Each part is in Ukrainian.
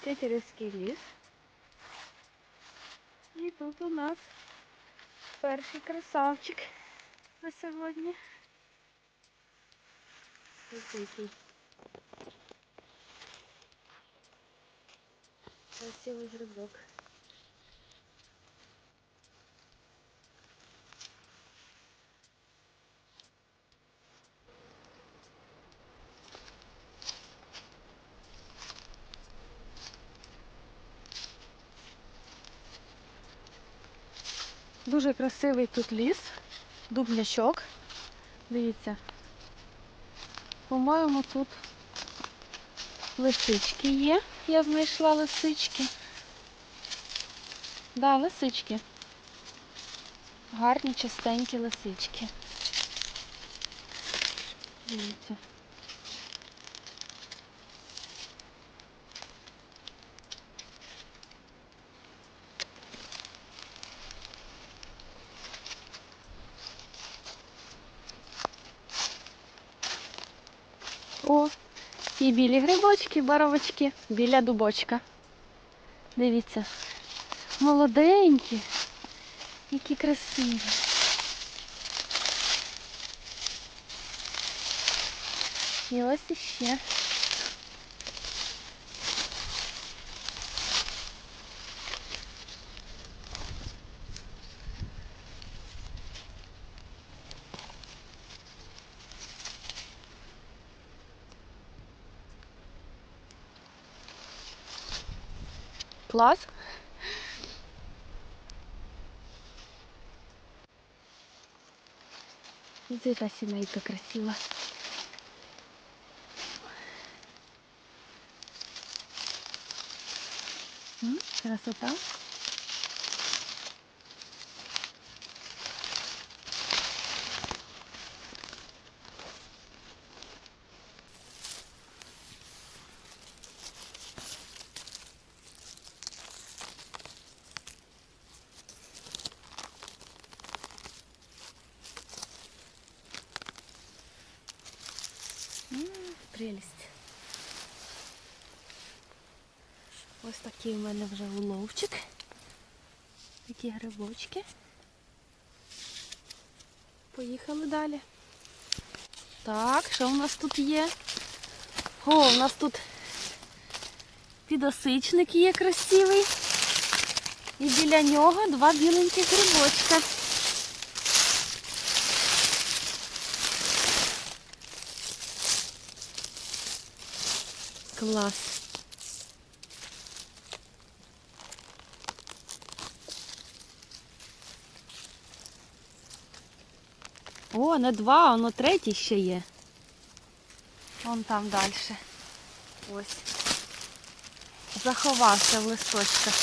Тетерівський ліс. І тут у нас перший красавчик на сьогодні. Ось який. Красивий грибок. Дуже красивий тут ліс, дубнячок. Дивіться. По-моєму, тут лисички є. Я знайшла лисички. Да, лисички. Гарні, чистенькі лисички. Дивіться. О, і білі грибочки, боровочки біля дубочка. Дивіться. Молоденькі. Які красиві. І ось іще. Клас. Ось яка красиво. Красота. Прелість. Ось такий у мене вже уловчик. Такі грибочки. Поїхали далі. Так, що в нас тут є? О, у нас тут підосичник є красивий. І біля нього два біленьких грибочка. Клас. О, не два, воно третій ще є. Вон там далі. Ось. Заховався в листочках.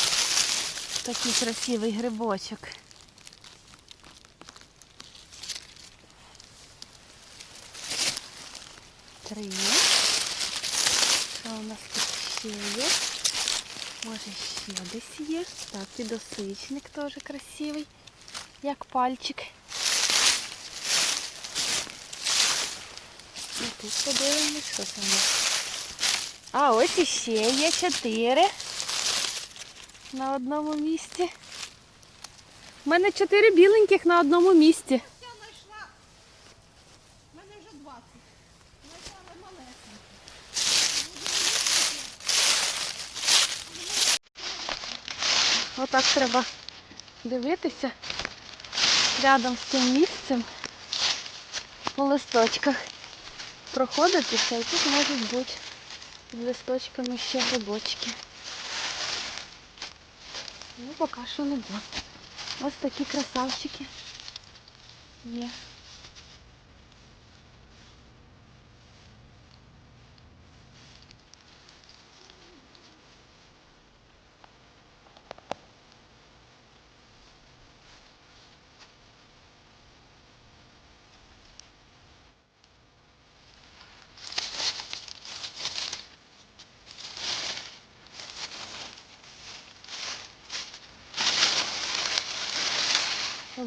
Такий красивий грибочок. Три. Що у нас тут ще є? Може ще десь є. Так, підосичник теж красивий, як пальчик. І тут подивимось, що там є. А ось іще є чотири на одному місці. У мене чотири біленьких на одному місці. Я знайшла. У мене вже 20. Знайшла але малесенькі. Отак треба дивитися рядом з цим місцем по листочках. Проходитися і тут можуть бути з листочками ще грибочки. Ну, поки що не було. Ось такі красавчики є.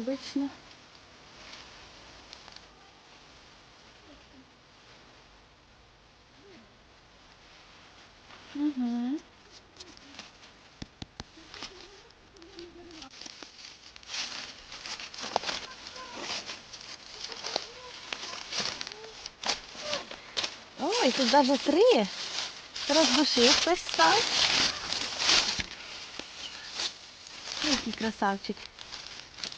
обычно. Угу. Ой, тут даже три. Роздушив хтось став. Який красавчик.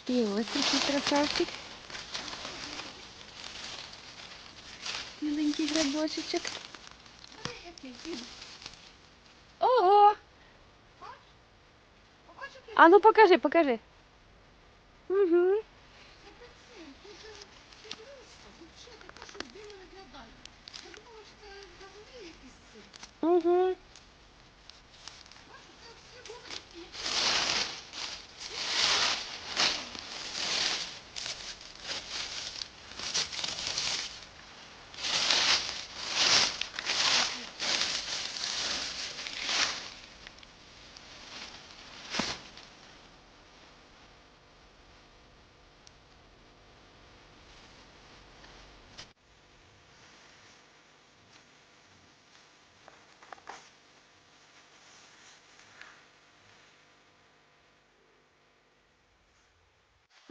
І ось який красавчик. Маленький грибочечок. Ого! А ну покажи, покажи. Угу. дуже взагалі така, що біле виглядає. Я думала, що це газові якісь ці. Угу. Бачите, всі вони такі.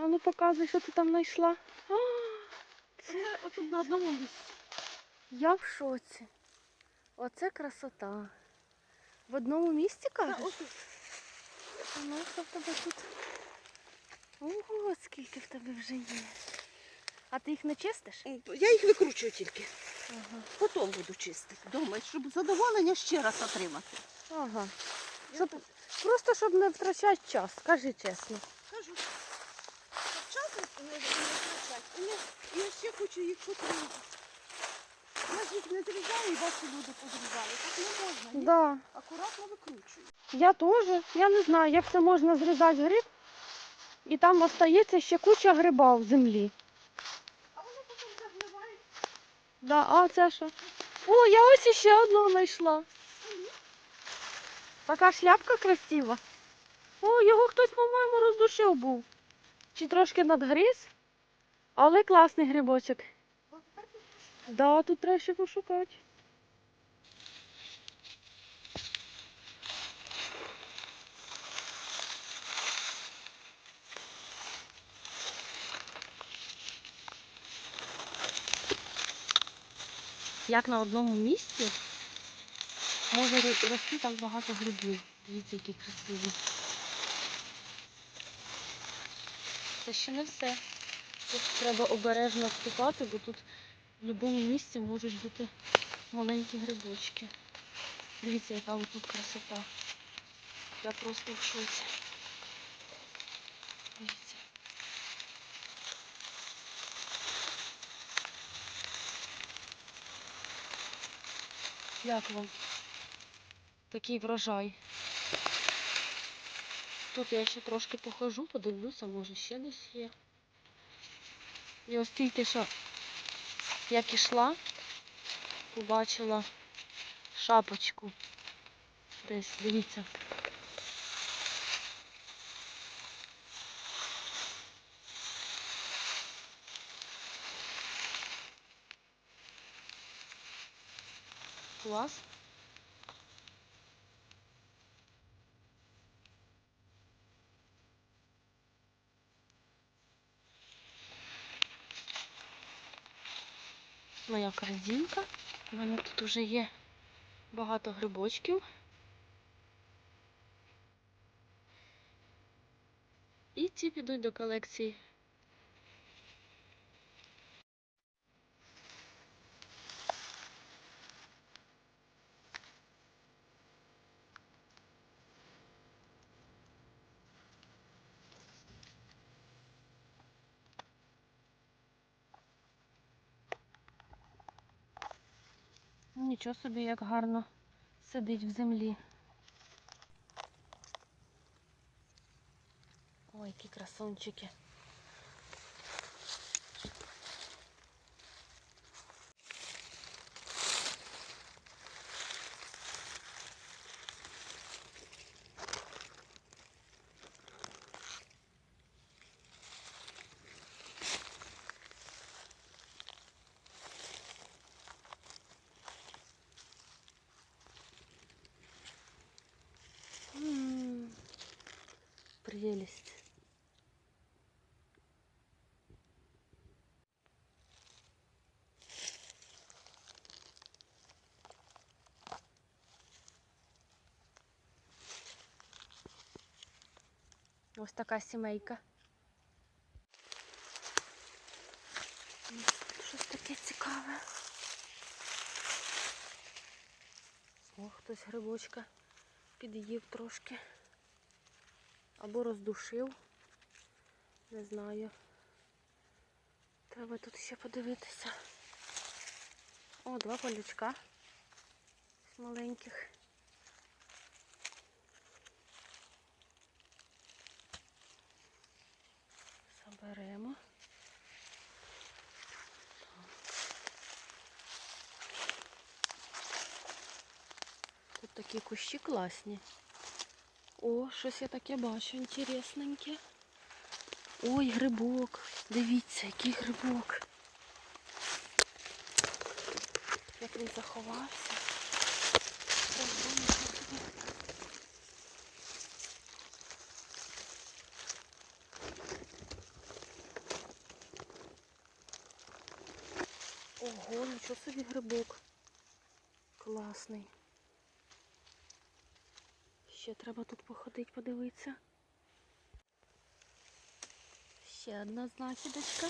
А ну показуй, що ти там знайшла. А, Це отут на одному місці. Я в шоці. Оце красота. В одному місці кажеш? А ну що в тебе тут? Ого, скільки в тебе вже є. А ти їх не чистиш? Я їх викручую тільки. Ага. Потім буду чистити. Дома, щоб задоволення ще раз отримати. Ага. Щоб, просто щоб не втрачати час, скажи чесно. Не- ще хочу їх потрібно. Я ж їх не зрізаю, і ваші люди позрізали. Так не можна. Їх Да. акуратно викручую. Я теж. Я не знаю, як це можна зрізати гриб. І там остається ще куча гриба в землі. А воно потім загниває. Да, а це що? О, я ось іще одного знайшла. Така шляпка красива. О, його хтось, по-моєму, роздушив був. Чи трошки надгриз. Але класний грибочок. Да, тут треба ще пошукати. Як на одному місці може ро- рости так багато грибів. Дивіться, які красиві. Це ще не все. Тут треба обережно вступати, бо тут в будь-якому місці можуть бути маленькі грибочки. Дивіться, яка тут красота. Я просто в. Дивіться. Як вам? Такий врожай. Тут я ще трошки похожу, подивлюся, може ще десь є. І ось тільки що як ішла, побачила шапочку. Десь, дивіться. Клас. Моя корзинка. У мене тут вже є багато грибочків. І ці підуть до колекції. Нічого собі, як гарно сидить в землі. Ой, які красунчики. прелесть. Ось така сімейка. Щось таке цікаве. О, хтось грибочка під'їв трошки. Або роздушив. Не знаю. Треба тут ще подивитися. О, два полючка. Маленьких. Заберемо. Тут такі кущі класні. О, щось я таке бачу, інтересненьке. Ой, грибок. Дивіться, який грибок. Як він заховався. Ого, нічого собі. Грибок. Класний. Ще треба тут походити, подивитися. Ще одна знахідочка.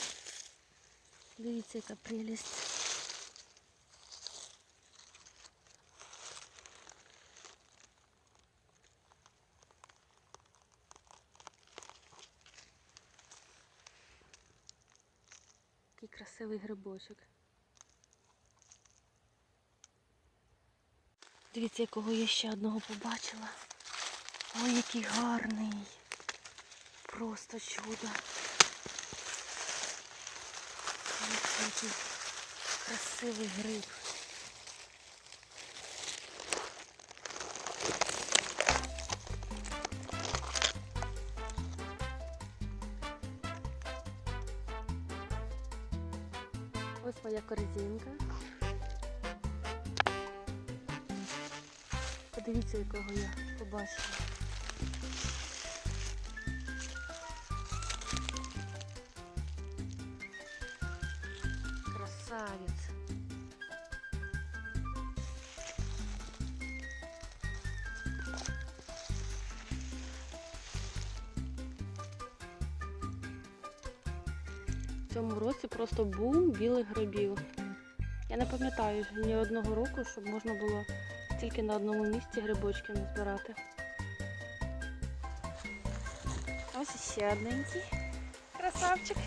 Дивіться, яка прелість. Який красивий грибочок. Дивіться, якого я ще одного побачила. Ой, який гарний. Просто чудо. Дивіться, який красивий гриб. Ось моя корзинка. Подивіться, якого я побачила. Цьому році просто бум білих грибів. Я не пам'ятаю ні одного року, щоб можна було тільки на одному місці грибочки назбирати. Ось ще одненький красавчик.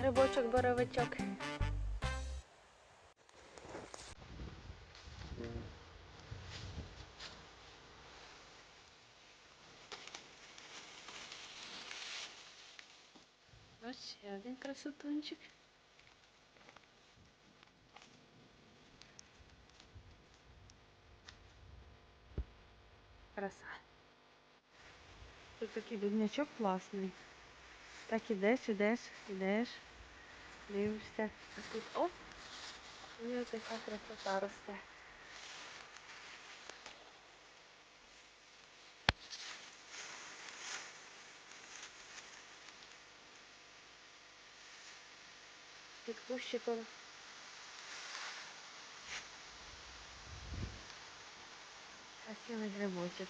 Грибочок боровичок. Ось ще один красотунчик. Краса. Тут такий біднячок класний. Так ідеш, ідеш, ідеш, дивишся. А тут оп! І ось така красота росте. Кущиком. Красивий грибочок.